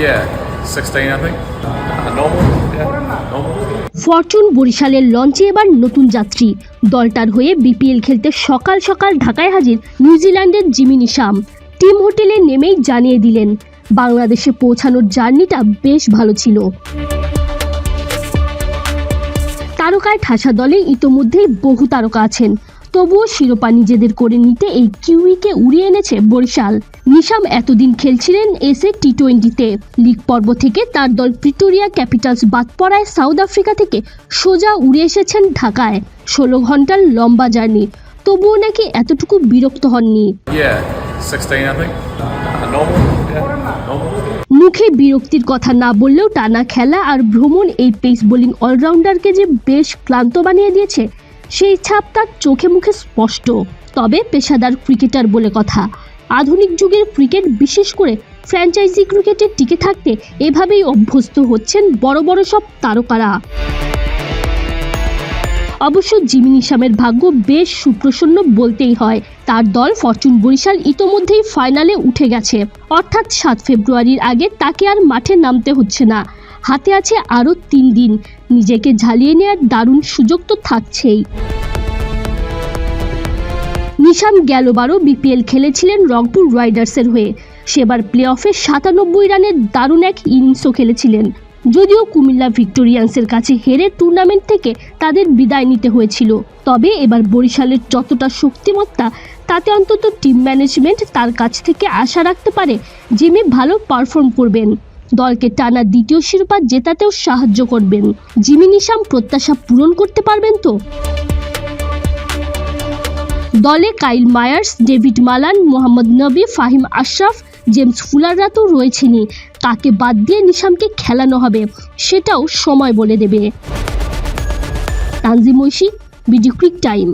Yeah, 16, I think. Uh, normal. Fortune বরিশালের লঞ্চে এবার নতুন যাত্রী দলটার হয়ে বিপিএল খেলতে সকাল সকাল ঢাকায় হাজির নিউজিল্যান্ডের জিমি নিশাম টিম হোটেলে নেমেই জানিয়ে দিলেন বাংলাদেশে পৌঁছানোর জার্নিটা বেশ ভালো ছিল তারকায় ঠাসা দলে ইতোমধ্যেই বহু তারকা আছেন তবুও শিরোপা নিজেদের করে নিতে এই কিউইকে উড়িয়ে এনেছে বরিশাল নিশাম এতদিন খেলছিলেন এসে টি টোয়েন্টিতে লিগ পর্ব থেকে তার দল প্রিটোরিয়া ক্যাপিটালস বাদ পড়ায় সাউথ আফ্রিকা থেকে সোজা উড়ে এসেছেন ঢাকায় ষোলো ঘণ্টার লম্বা জার্নি তবুও নাকি এতটুকু বিরক্ত হননি Yeah, 16, I think. Normal. Yeah, normal. মুখে বিরক্তির কথা না বললেও টানা খেলা আর ভ্রমণ এই পেস বোলিং অলরাউন্ডারকে যে বেশ ক্লান্ত বানিয়ে দিয়েছে সেই ছাপ তার চোখে মুখে স্পষ্ট। তবে পেশাদার ক্রিকেটার বলে কথা। আধুনিক যুগের ক্রিকেট, বিশেষ করে ফ্র্যাঞ্চাইজি ক্রিকেটে টিকে থাকতে এভাবেই অভ্যস্ত হচ্ছেন বড় বড় সব তারকারা। অবশ্য জিমি নিশামের ভাগ্য বেশ সুপ্রসন্ন বলতেই হয়, তার দল ফরচুন বরিশাল ইতোমধ্যেই ফাইনালে উঠে গেছে। অর্থাৎ সাত ফেব্রুয়ারির আগে তাকে আর মাঠে নামতে হচ্ছে না। হাতে আছে আরও তিন দিন। নিজেকে ঝালিয়ে নেওয়ার দারুণ সুযোগ তো থাকছেই। নিশাম গেলবারও বিপিএল খেলেছিলেন রংপুর রাইডার্সের হয়ে। সেবার প্লে অফে সাতানব্বই রানের দারুণ এক ইনিংসও খেলেছিলেন। যদিও কুমিল্লা ভিক্টোরিয়ান্সের কাছে হেরে টুর্নামেন্ট থেকে তাদের বিদায় নিতে হয়েছিল। তবে এবার বরিশালের যতটা শক্তিমত্তা, তাতে অন্তত টিম ম্যানেজমেন্ট তার কাছ থেকে আশা রাখতে পারে জিমি ভালো পারফর্ম করবেন। দলকে টানা দ্বিতীয় শিরোপা জেতাতেও সাহায্য করবেন। জিমি নিশাম প্রত্যাশা পূরণ করতে পারবেন তো? দলে Kyle Myers, David Malan, Mohammad Nabi, Fahim Ashraf, James ফুলাররা তো রয়েছেনই। তাকে বাদ দিয়ে নিশামকে খেলানো হবে, সেটাও সময় বলে দেবে। Tanzim Oishi, BD cric time.